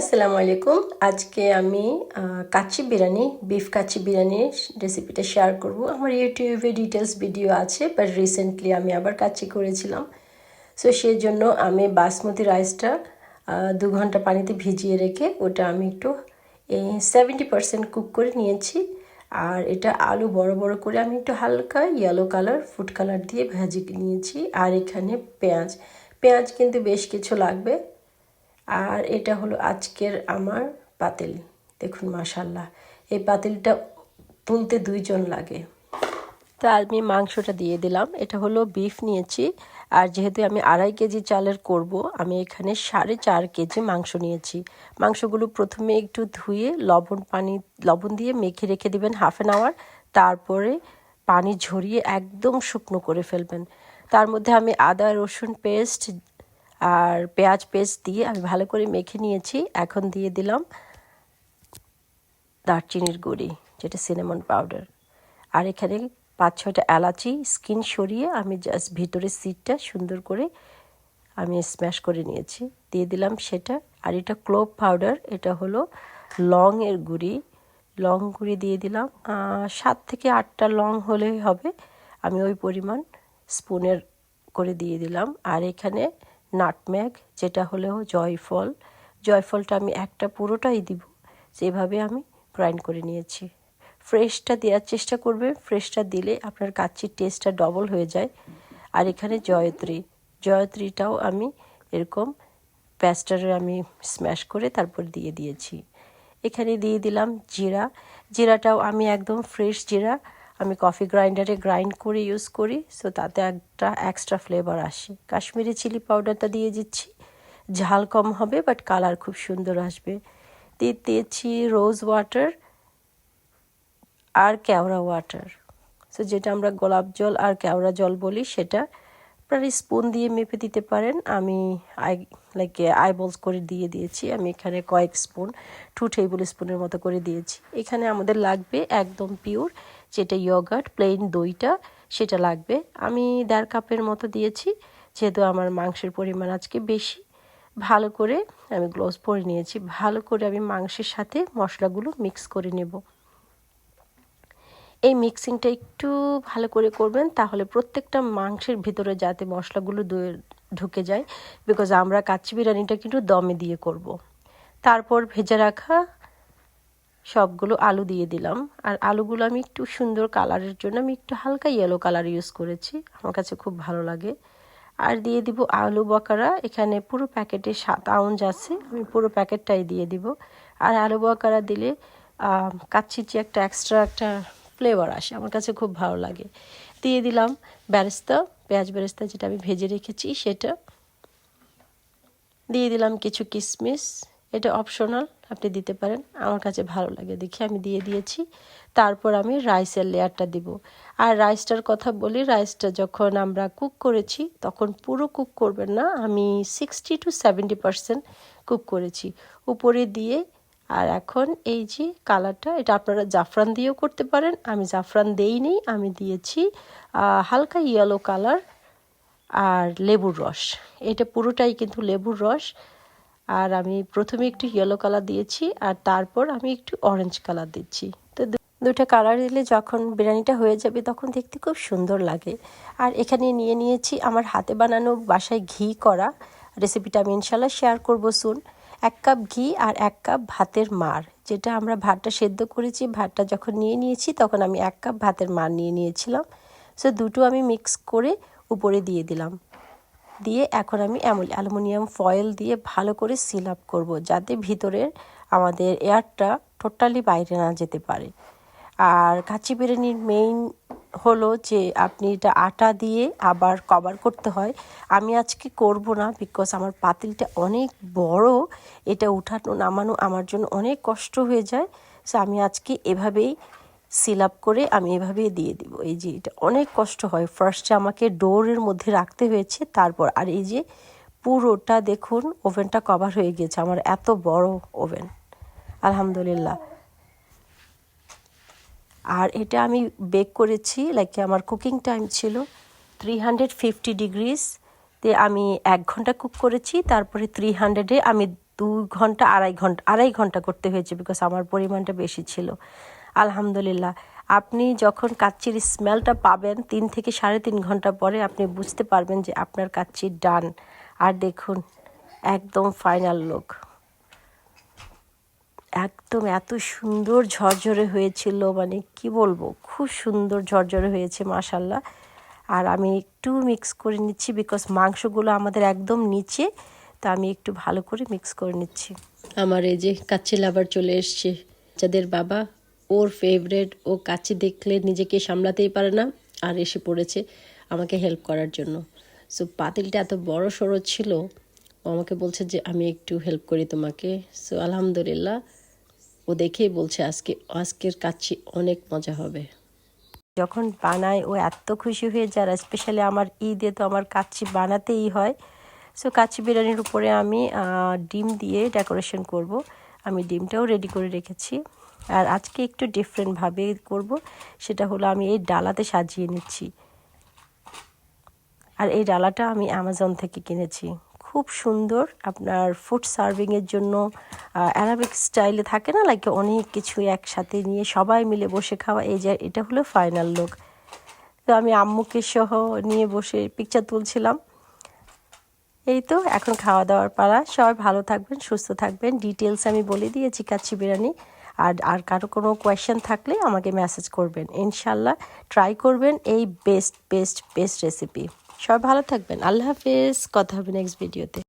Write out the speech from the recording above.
আসসালামু আলাইকুম। আজকে আমি কাচ্চি বিরিয়ানি, বিফ কাচ্চি বিরিয়ানির রেসিপিটা শেয়ার করব। আমার ইউটিউবে ডিটেলস ভিডিও আছে বাট রিসেন্টলি আমি আবার কাচ্চি করেছিলাম। সো সেই জন্য আমি বাসমতি রাইসটা দু ঘণ্টা পানিতে ভিজিয়ে রেখে ওটা আমি একটু সেভেন্টি কুক করে নিয়েছি। আর এটা আলু বড় বড় করে আমি একটু হালকা ইয়েলো কালার ফুড কালার দিয়ে ভাজি নিয়েছি। আর এখানে পেঁয়াজ। পেঁয়াজ কিন্তু বেশ কিছু লাগবে। আর এটা হলো আজকের আমার পাতিল। দেখুন মাশাল্লাহ এই পাতিলটা তুলতে দুইজন লাগে। তা আমি মাংসটা দিয়ে দিলাম। এটা হলো বিফ নিয়েছি। আর যেহেতু আমি আড়াই কেজি চালের করব, আমি এখানে সাড়ে চার কেজি মাংস নিয়েছি। মাংসগুলো প্রথমে একটু ধুয়ে লবণ পানি, লবণ দিয়ে মেখে রেখে দিবেন হাফ অ্যান আওয়ার তারপরে পানি ঝরিয়ে একদম শুকনো করে ফেলবেন। তার মধ্যে আমি আদা রসুন পেস্ট আর পেঁয়াজ পেস্ট দিয়ে আমি ভালো করে মেখে নিয়েছি। এখন দিয়ে দিলাম দারচিনির গুঁড়ি, যেটা সিনেমন পাউডার আর এখানে পাঁচ ছয়টা এলাচি স্কিন সরিয়ে আমি জাস্ট ভিতরে সিটটা সুন্দর করে আমি স্ম্যাশ করে নিয়েছি। দিয়ে দিলাম সেটা। আর এটা ক্লোভ পাউডার এটা হলো লং এর গুঁড়ি। লং গুঁড়ি দিয়ে দিলাম। সাত থেকে আটটা লং হলেই হবে। আমি ওই পরিমাণ স্পুনের করে দিয়ে দিলাম। আর এখানে নাটম্যাগ, যেটা হলো জয়ফল। জয়ফলটা আমি একটা পুরোটাই দিব, যেভাবে আমি গ্রাইন্ড করে নিয়েছি। ফ্রেশটা দেওয়ার চেষ্টা করবে ফ্রেশটা দিলে আপনার কাচ্চির টেস্টটা ডবল হয়ে যায়। আর এখানে জয়ত্রী, জয়ত্রীটাও আমি এরকম প্যাস্টারে আমি স্ম্যাশ করে তারপর দিয়ে দিয়েছি। এখানে দিয়ে দিলাম জিরা। জিরাটাও আমি একদম ফ্রেশ জিরা আমি কফি গ্রাইন্ডারে গ্রাইন্ড করে ইউজ করি সো তাতে একটা এক্সট্রা ফ্লেভার আসে। কাশ্মীরি চিলি পাউডারটা দিয়ে দিচ্ছি। ঝাল কম হবে বাট কালার খুব সুন্দর আসবে। দিয়ে দিয়েছি রোজ ওয়াটার আর কেওড়া ওয়াটার সো যেটা আমরা গোলাপ জল আর কেওড়া জল বলি, সেটা আপনারা স্পুন দিয়ে মেপে দিতে পারেন। আমি আই লাইক আইবলস করে দিয়ে দিয়েছি। আমি এখানে কয়েক স্পুন টু টেবিল স্পুনের মতো করে দিয়েছি। এখানে আমাদের লাগবে একদম পিওর যেটা ইয়োগার্ট প্লেন দইটা, সেটা লাগবে। আমি দেড় কাপের মতো দিয়েছি, যেহেতু আমার মাংসের পরিমাণ আজকে বেশি। ভালো করে আমি গ্লোভস পরে নিয়েছি। ভালো করে আমি মাংসের সাথে মশলাগুলো মিক্স করে নেব। এই মিক্সিংটা একটু ভালো করে করবেন, তাহলে প্রত্যেকটা মাংসের ভিতরে যাতে মশলাগুলো ঢুকে যায় বিকজ আমরা কাচ্চি বিরিয়ানিটা কিন্তু দমে দিয়ে করব। তারপর ভেজে রাখা সবগুলো আলু দিয়ে দিলাম, আর আলুগুলো আমি একটু সুন্দর কালারের জন্য আমি একটু হালকা ইয়েলো কালার ইউজ করেছি, আমার কাছে খুব ভালো লাগে আর দিয়ে দিব আলু বকারা, এখানে পুরো প্যাকেটে সাত আউন্স আছে, আমি পুরো প্যাকেটটাই দিয়ে দিব আর আলু বকারা দিলে কাচ্চির যে একটা এক্সট্রা একটা ফ্লেভার আসে, আমার কাছে খুব ভালো লাগে। দিয়ে দিলাম ব্যারেস্তা পেঁয়াজ ব্যারেস্তা যেটা আমি ভেজে রেখেছি সেটা। দিয়ে দিলাম কিছু কিশমিশ এটা অপশনাল আপনি দিতে পারেন, আমার কাছে ভালো লাগে, দেখি আমি দিয়ে দিয়েছি। তারপর আমি রাইসের লেয়ারটা দিব। আর রাইসটার কথা বলি রাইসটা যখন আমরা কুক করেছি, তখন পুরো কুক করবেন না, আমি sixty two seventy percent cook করেছি। উপরে দিয়ে আর এখন এই যে কালারটা, এটা আপনারা জাফরান দিয়েও করতে পারেন। আমি জাফরান দেইনি, আমি দিয়েছি হালকা ইয়েলো কালার আর লেবুর রস। এটা পুরোটাই কিন্তু লেবুর রস। আর আমি প্রথমে একটু ইয়েলো কালার দিয়েছি আর তারপর আমি একটু অরেঞ্জ কালার দিচ্ছি। তো দুটা কালার দিলে যখন বিরিয়ানিটা হয়ে যাবে তখন দেখতে খুব সুন্দর লাগে। আর এখানে নিয়ে নিয়েছি আমার হাতে বানানো বাসায় ঘি করা। রেসিপিটা আমি ইনশাল্লাহ শেয়ার করব শুন এক কাপ ঘি আর এক কাপ ভাতের মার, যেটা আমরা ভাতটা সেদ্ধ করেছি, ভাতটা যখন নিয়ে নিয়েছি তখন আমি এক কাপ ভাতের মার নিয়ে নিয়েছিলাম। সো দুটো আমি মিক্স করে উপরে দিয়ে দিলাম। দিয়ে এখন আমি অ্যালুমিনিয়াম ফয়েল দিয়ে ভালো করে সিল আপ করব, যাতে ভিতরের আমাদের এয়ারটা টোটালি বাইরে না যেতে পারে। আর কাঁচি বিরিয়ানির মেইন হলো যে আপনি এটা আটা দিয়ে আবার কভার করতে হয়। আমি আজকে করব না বিকজ আমার পাতিলটা অনেক বড়, এটা উঠানো নামানো আমার জন্য অনেক কষ্ট হয়ে যায়। সো আমি আজকে এভাবেই সিল আপ করে আমি এভাবেই দিয়ে দিব। এই যে এটা অনেক কষ্ট হয়। ফার্স্টে আমাকে ডোরের মধ্যে রাখতে হয়েছে, তারপর আর এই যে পুরোটা দেখুন ওভেনটা কভার হয়ে গেছে। আমার এত বড় ওভেন আলহামদুলিল্লাহ। আর এটা আমি বেক করেছি লাইক আমার কুকিং টাইম ছিল থ্রি হান্ড্রেড ফিফটি ডিগ্রিস তে আমি এক ঘণ্টা কুক করেছি, তারপরে থ্রি হান্ড্রেডে আমি দু ঘণ্টা, আড়াই ঘণ্টা আড়াই ঘণ্টা করতে হয়েছে বিকজ আমার পরিমাণটা বেশি ছিল। আলহামদুলিল্লাহ, আপনি যখন কাচ্চির স্মেলটা পাবেন তিন থেকে সাড়ে তিন ঘণ্টা পরে, আপনি বুঝতে পারবেন যে আপনার কাচ্চি ডান আর দেখুন, একদম ফাইনাল লুক একদম এত সুন্দর ঝরঝরে হয়েছিল মানে কি বলব, খুব সুন্দর ঝরঝরে হয়েছে মাশাল্লাহ আর আমি একটু মিক্স করে নিচ্ছি বিকজ মাংসগুলো আমাদের একদম নিচে, তা আমি একটু ভালো করে মিক্স করে নিচ্ছি। আমার এই যে কাচ্চি লাভার চলে এসছে, যাদের বাবা ওর ফেভারেট ও কাচ্চি দেখলে নিজেকে সামলাতেই পারে না, আর এসে পড়েছে আমাকে হেল্প করার জন্য। সো পাতিলটা এত বড় সড়ো ছিল, ও আমাকে বলছে যে আমি একটু হেল্প করি তোমাকে। সো আলহামদুলিল্লাহ ও দেখেই বলছে, আজকে, আজকের কাচ্চি অনেক মজা হবে। যখন বানাই ও এত খুশি হয়ে যায় স্পেশালি আমার ঈদে তো আমার কাচ্চি বানাতেই হয়। সো কাচ্চি বিরিয়ানির উপরে আমি ডিম দিয়ে ডেকোরেশন করব। আমি ডিমটাও রেডি করে রেখেছি। আর আজকে একটু ডিফারেন্টভাবে করব। সেটা হলো, আমি এই ডালাতে সাজিয়ে নিচ্ছি। আর এই ডালাটা আমি অ্যামাজন থেকে কিনেছি। খুব সুন্দর। আপনার ফুড সার্ভিংয়ের জন্য অ্যারাবিক স্টাইলে থাকে না লাইক অনেক কিছু একসাথে নিয়ে সবাই মিলে বসে খাওয়া, এই যে এটা হলো ফাইনাল লুক তো আমি আম্মুকে সহ নিয়ে বসে পিকচার তুলছিলাম। এই তো, এখন খাওয়া দাওয়ার পাড়া সবাই ভালো থাকবেন, সুস্থ থাকবেন। ডিটেলস আমি বলে দিয়েছি কাচ্ছি বিরিয়ানি। আর আর কারও কোনো কোয়েশ্চেন থাকলে আমাকে মেসেজ করবেন। ইনশাল্লাহ ট্রাই করবেন এই বেস্ট বেস্ট বেস্ট রেসিপি সবাই ভালো থাকবেন। আল্লাহ হাফেজ। কথা হবে নেক্সট ভিডিওতে